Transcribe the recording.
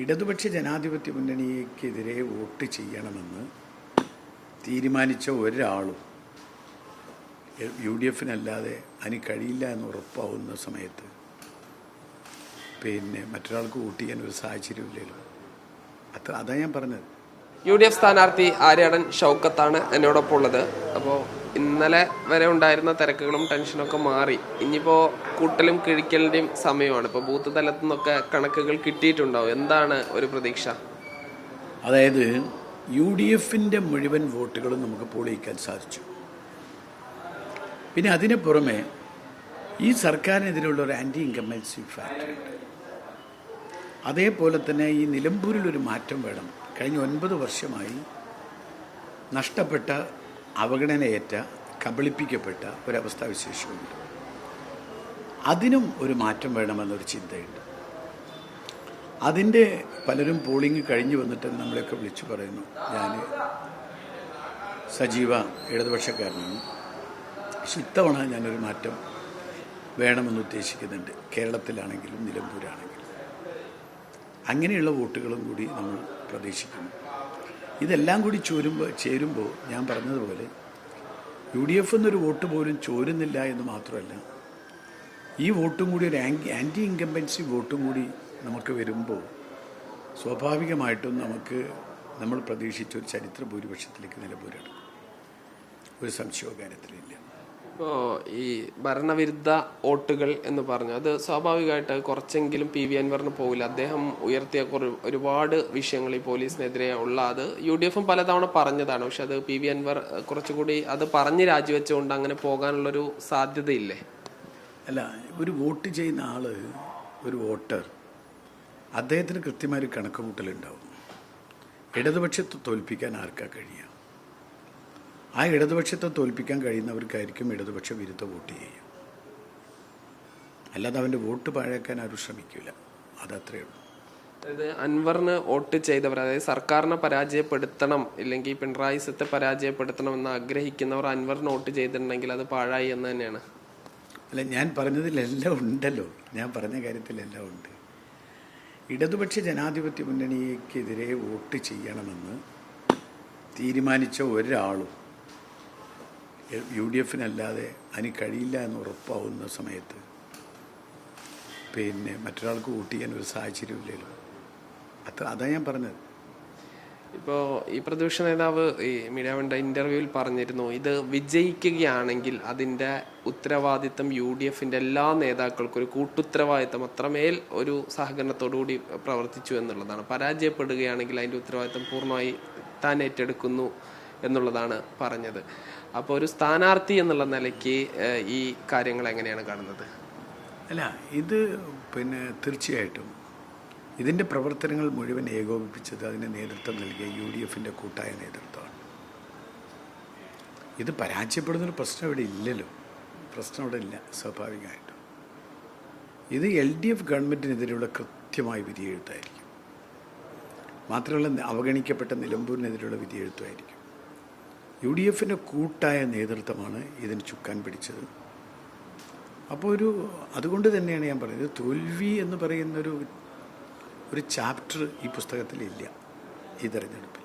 ഇടതുപക്ഷ ജനാധിപത്യ മുന്നണിക്കെതിരെ വോട്ട് ചെയ്യണമെന്ന് തീരുമാനിച്ച ഒരാളും യു ഡി എഫിനല്ലാതെ അതിന് കഴിയില്ല എന്ന് ഉറപ്പാവുന്ന സമയത്ത് പിന്നെ മറ്റൊരാൾക്ക് വോട്ട് ചെയ്യാൻ ഒരു സാഹചര്യമില്ലല്ലോ അത്ര അതാ ഞാൻ പറഞ്ഞത്. യു ഡി എഫ് സ്ഥാനാർത്ഥി ആര്യാടൻ ഷൗക്കത്താണ് എന്നോടൊപ്പം ഉള്ളത്. അപ്പോൾ ഇന്നലെ വരെ ഉണ്ടായിരുന്ന തിരക്കുകളും ടെൻഷനൊക്കെ മാറി. ഇനിയിപ്പോൾ കൂട്ടലും കിഴിക്കലിന്റെയും സമയമാണ്. ഇപ്പോൾ ബൂത്ത് തലത്തു നിന്നൊക്കെ കണക്കുകൾ കിട്ടിയിട്ടുണ്ടാവും. എന്താണ് ഒരു പ്രതീക്ഷ? അതായത് യു ഡി എഫിന്റെ മുഴുവൻ വോട്ടുകളും നമുക്ക് പൊളിയിക്കാൻ സാധിച്ചു. പിന്നെ അതിന് പുറമെ ഈ സർക്കാരിനെതിരെയുള്ള ഒരു ആന്റി ഇൻകമ്പൻസി ഉണ്ട്. അതേപോലെ തന്നെ ഈ നിലമ്പൂരിലൊരു മാറ്റം വേണം. കഴിഞ്ഞ ഒൻപത് വർഷമായി നഷ്ടപ്പെട്ട അവഗണനയേറ്റ കബളിപ്പിക്കപ്പെട്ട ഒരവസ്ഥാവിശേഷമുണ്ട് അതിനും ഒരു മാറ്റം വേണമെന്നൊരു ചിന്തയുണ്ട്. അതിന്റെ പലരും പോളിംഗ് കഴിഞ്ഞു വന്നിട്ട് നമ്മളെയൊക്കെ വിളിച്ചു പറയുന്നു. ഞാൻ സജീവ ഇടതുപക്ഷക്കാരനാണ്. പക്ഷെ ഇത്തവണ ഞാനൊരു മാറ്റം വേണമെന്ന് ഉദ്ദേശിക്കുന്നുണ്ട്. കേരളത്തിലാണെങ്കിലും നിലമ്പൂരാണെങ്കിലും. അങ്ങനെയുള്ള വോട്ടുകളും കൂടി നമ്മൾ പ്രതീക്ഷിക്കുന്നു. ഇതെല്ലാം കൂടി ചോരുമ്പോൾ ചേരുമ്പോൾ ഞാൻ പറഞ്ഞതുപോലെ യു ഡി എഫ് എന്നൊരു വോട്ട് പോലും ചോരുന്നില്ല എന്ന് മാത്രമല്ല ഈ വോട്ടും കൂടി ഒരു ആന്റി ഇൻകമ്പൻസി വോട്ടും കൂടി നമുക്ക് വരുമ്പോൾ സ്വാഭാവികമായിട്ടും നമുക്ക് നമ്മൾ പ്രതീക്ഷിച്ച ഒരു ചരിത്ര ഭൂരിപക്ഷത്തിലേക്ക് നിലപൂരണം ഒരു സംശയവും കാര്യത്തിലില്ല ഈ ഭരണവിരുദ്ധ വോട്ടുകൾ എന്ന് പറഞ്ഞു അത് സ്വാഭാവികമായിട്ട് കുറച്ചെങ്കിലും പി വി അൻവറിന് പോകില്ല അദ്ദേഹം ഉയർത്തിയ കുറ ഒരുപാട് വിഷയങ്ങൾ ഈ പോലീസിനെതിരെ ഉള്ള അത് യു ഡി എഫും പലതവണ പറഞ്ഞതാണ്. പക്ഷെ അത് പി വി അൻവർ കുറച്ചുകൂടി അത് പറഞ്ഞ് രാജിവെച്ചുകൊണ്ട് അങ്ങനെ പോകാനുള്ളൊരു സാധ്യതയില്ലേ? അല്ല ഒരു വോട്ട് ചെയ്യുന്ന ആൾ ഒരു വോട്ടർ അദ്ദേഹത്തിന് കൃത്യമായൊരു കണക്കുകൂട്ടലുണ്ടാവും. ഇടതുപക്ഷത്തെ തോൽപ്പിക്കാൻ ആർക്കാ കഴിയുക? ആ ഇടതുപക്ഷത്തെ തോൽപ്പിക്കാൻ കഴിയുന്നവർക്കായിരിക്കും ഇടതുപക്ഷ വിരുദ്ധ വോട്ട് ചെയ്യുക. അല്ലാതെ അവന്റെ വോട്ട് പാഴാക്കാൻ ആരും ശ്രമിക്കില്ല അതത്രേ ഉള്ളൂ. അതായത് അൻവറിന് വോട്ട് ചെയ്തവർ അതായത് സർക്കാരിനെ പരാജയപ്പെടുത്തണം ഇല്ലെങ്കിൽ പിണറായി സത്തെ പരാജയപ്പെടുത്തണം എന്ന് ആഗ്രഹിക്കുന്നവർ അൻവറിന് വോട്ട് ചെയ്തിട്ടുണ്ടെങ്കിൽ അത് പാഴായി എന്ന് തന്നെയാണ്. അല്ല ഞാൻ പറഞ്ഞതിലെല്ലാം ഉണ്ടല്ലോ. ഞാൻ പറഞ്ഞ കാര്യത്തിലെല്ലാം ഉണ്ട്. ഇടതുപക്ഷ ജനാധിപത്യ മുന്നണിക്കെതിരെ വോട്ട് ചെയ്യണമെന്ന് തീരുമാനിച്ച ഒരാളും യു ഡി എഫിനല്ലാതെ അതിന് കഴിയില്ല എന്ന് ഉറപ്പാവുന്ന സമയത്ത് പിന്നെ മറ്റൊരാൾക്ക് വോട്ട് ചെയ്യാൻ ഒരു സാഹചര്യമില്ലല്ലോ അത്ര അതാ ഞാൻ പറഞ്ഞത്. ഇപ്പോൾ ഈ പ്രതിപക്ഷ നേതാവ് ഈ മീഡിയാവിന്റെ ഇന്റർവ്യൂവിൽ പറഞ്ഞിരുന്നു ഇത് വിജയിക്കുകയാണെങ്കിൽ അതിന്റെ ഉത്തരവാദിത്തം യു ഡി എഫിന്റെ എല്ലാ നേതാക്കൾക്കും ഒരു കൂട്ടുത്തരവാദിത്തം അത്രമേൽ ഒരു സഹകരണത്തോടുകൂടി പ്രവർത്തിച്ചു എന്നുള്ളതാണ്. പരാജയപ്പെടുകയാണെങ്കിൽ അതിന്റെ ഉത്തരവാദിത്തം പൂർണമായി താൻ ഏറ്റെടുക്കുന്നു എന്നുള്ളതാണ് പറഞ്ഞത്. അപ്പോൾ ഒരു സ്ഥാനാർത്ഥി എന്നുള്ള നിലയ്ക്ക് ഈ കാര്യങ്ങൾ എങ്ങനെയാണ് കാണുന്നത്? അല്ല ഇത് പിന്നെ തീർച്ചയായിട്ടും ഇതിന്റെ പ്രവർത്തനങ്ങൾ മുഴുവൻ ഏകോപിപ്പിച്ചത് അതിന് നേതൃത്വം നൽകിയ യു ഡി എഫിന്റെ കൂട്ടായ നേതൃത്വമാണ്. ഇത് പരാജയപ്പെടുന്നൊരു പ്രശ്നം ഇവിടെ ഇല്ലല്ലോ. പ്രശ്നം ഇവിടെ ഇല്ല സ്വാഭാവികമായിട്ടും. ഇത് എൽ ഡി എഫ് ഗവൺമെന്റിനെതിരെയുള്ള കൃത്യമായ വിധിയെഴുത്തായിരിക്കും. മാത്രമല്ല അവഗണിക്കപ്പെട്ട നിലമ്പൂരിനെതിരെയുള്ള വിധിയെഴുത്തുമായിരിക്കും. യു ഡി എഫിന്റെ കൂട്ടായ നേതൃത്വമാണ് ഇതിന് ചുക്കാൻ പിടിച്ചത്. അപ്പോൾ ഒരു അതുകൊണ്ട് തന്നെയാണ് ഞാൻ പറയുന്നത് തോൽവി എന്ന് പറയുന്നൊരു ഒരു ചാപ്റ്റർ ഈ പുസ്തകത്തിലില്ല ഈ തെരഞ്ഞെടുപ്പിൽ.